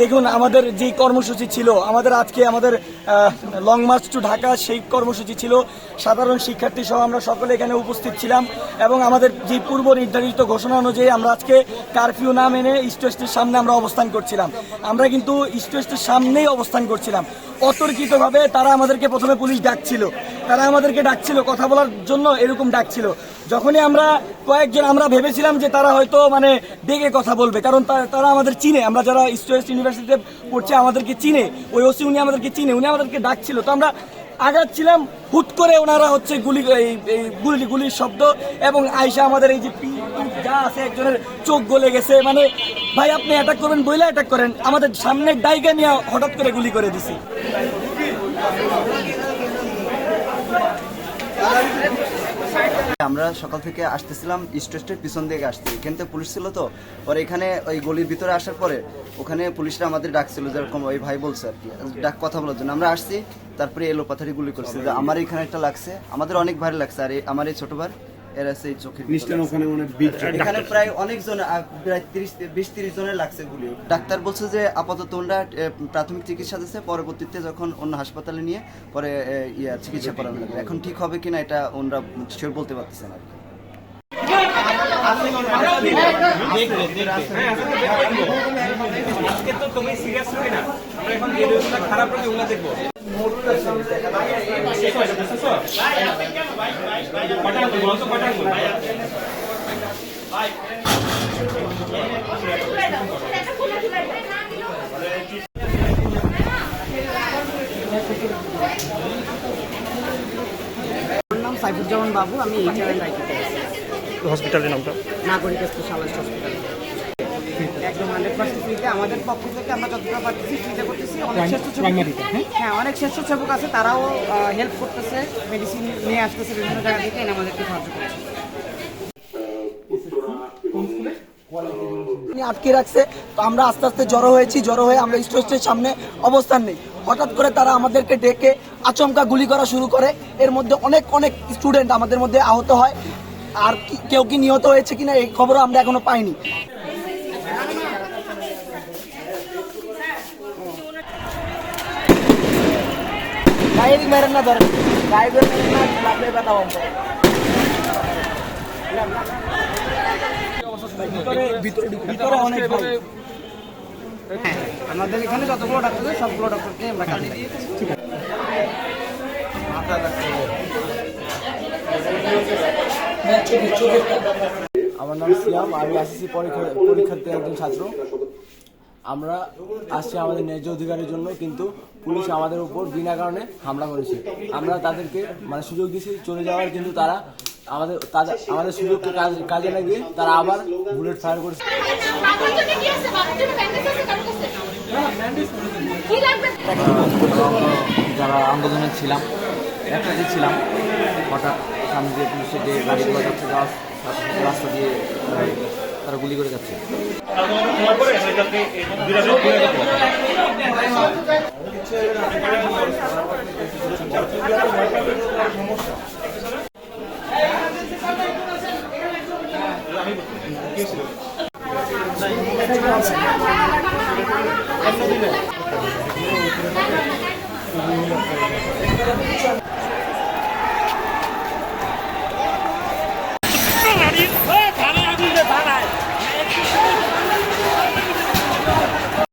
দেখুন, আমাদের যে কর্মসূচি ছিল, আমাদের আজকে আমাদের লং মার্চ টু ঢাকা সেই কর্মসূচি ছিল। সাধারণ শিক্ষার্থী সহ আমরা সকলে এখানে উপস্থিত ছিলাম এবং আমাদের যে পূর্ব নির্ধারিত ঘোষণা অনুযায়ী আমরা আজকে কারফিউ না মেনে স্টেশনের সামনে আমরা অবস্থান করছিলাম। আমরা কিন্তু স্টেশনের সামনেই অবস্থান করছিলাম। অতর্কিতভাবে তারা আমাদেরকে প্রথমে পুলিশ ডাকছিল। তারা আমাদেরকে ডাকছিল, কথা বলার জন্য এরকম ডাকছিল। যখনই আমরা কয়েকজন, আমরা ভেবেছিলাম যে তারা হয়তো মানে ডেকে কথা বলবে, কারণ তারা আমাদের চিনে। আমরা যারা স্টুডেন্ট ইউনিভার্সিটিতে পড়ছে, আমাদেরকে চিনে। ওই ওসি উনি আমাদেরকে চিনে, উনি আমাদেরকে ডাকছিল। তো আমরা আগাচ্ছিলাম, হুট করে ওনারা হচ্ছে গুলি গুলি, গুলির শব্দ এবং আয়সা আমাদের এই যে যা আছে একজনের চোখ গলে গেছে। মানে ভাই, আপনি অ্যাটাক করবেন বইলে অ্যাটাক করেন। আমাদের সামনের ডাইগা নিয়ে হঠাৎ করে গুলি করে দিছি। আমরা সকাল থেকে আসতেছিলাম স্টেটের পিছন দিকে আসছি এখান পুলিশ ছিল তো। ওর এখানে ওই গলির ভিতরে আসার পরে ওখানে পুলিশরা আমাদের ডাকছিল যেরকম ওই ভাই বলছে আর কি। ডাক কথা বলার জন্য। আমরা আসছি, তারপরে এলো পাথারি গুলি করছে। যে আমার এখানে একটা লাগছে। আমাদের অনেক ভারী লাগছে। আর আমার এই ছোট ভাই এর সেই চোখের নিশ্চয় ওখানে বিট এখানে প্রায় অনেক জন প্রায় তিরিশ বিশ তিরিশ জনের লাগছে গুলি ডাক্তার বলছে যে আপাতত ওনারা প্রাথমিক চিকিৎসা দিচ্ছে পরবর্তীতে যখন অন্য হাসপাতালে নিয়ে পরে ইয়া চিকিৎসা করানো লাগবে। এখন ঠিক হবে কিনা এটা ওনারা বলতে পারতেছেন আর কি। আজকে তো তুমি সিরিয়াস হবে না আমরা এখন যে নাম সাইফুজ্জামান বাবু, আমি এইচআর এন্ড আইটি হসপিটালের নামটা? নাগরিক স্পেশালিস্ট হসপিটাল একদম হান্ড্রেড পার্সেন্ট ফ্রিতে আমাদের পক্ষ থেকে আমরা যতটা পারতেছি ফ্রিতে করতেছি। অনেক স্বেচ্ছাসেবক হ্যাঁ? অনেক স্বেচ্ছাসেবক আছে তারাও হেল্প করতেছে মেডিসিন নিয়ে আসতেছে বিভিন্ন জায়গা থেকে এনে আমাদেরকে সাহায্য করছে। আটকে রাখছে তো আমরা আস্তে আস্তে জড়ো হয়েছি জড়ো হয়ে আমরা স্টেজের সামনে অবস্থান নেই। হঠাৎ করে তারা আমাদেরকে ডেকে আচমকা গুলি করা শুরু করে। এর মধ্যে অনেক অনেক স্টুডেন্ট আমাদের মধ্যে আহত হয়। আর কেউ কি নিহত হয়েছে কিনা এই খবরও আমরা এখনও পাইনি। মেরেন না ধরেন গায়ে মেরেন লাগলে ব্যথা ভিতরে ভিতরে অনেক হ্যাঁ আমাদের এখানে যতগুলো ডাক্তার আছে সবগুলো ডক্টরকে আমরা কাজে লাগিয়েছি আমার নাম সিয়াম আমি আসিসি পরীক্ষার্থী একজন ছাত্র। আমরা আসছি আমাদের ন্যায্য অধিকারের জন্য কিন্তু পুলিশ আমাদের উপর বিনা কারণে হামলা করেছে। আমরা তাদেরকে মানে সুযোগ দিয়েছি চলে যাওয়ার কিন্তু তারা আমাদের তাদের আমাদের সুযোগকে কাজ- কাজে লাগিয়ে তারা আবার বুলেট ফায়ার করেছে। যারা আন্দোলনে ছিলাম একসাথে ছিলাম হঠাৎ সামনে দিয়ে পুলিশের যে গাড়িগুলো যাচ্ছে গাছ রাস্তা দিয়ে তারা গুলি করে যাচ্ছে।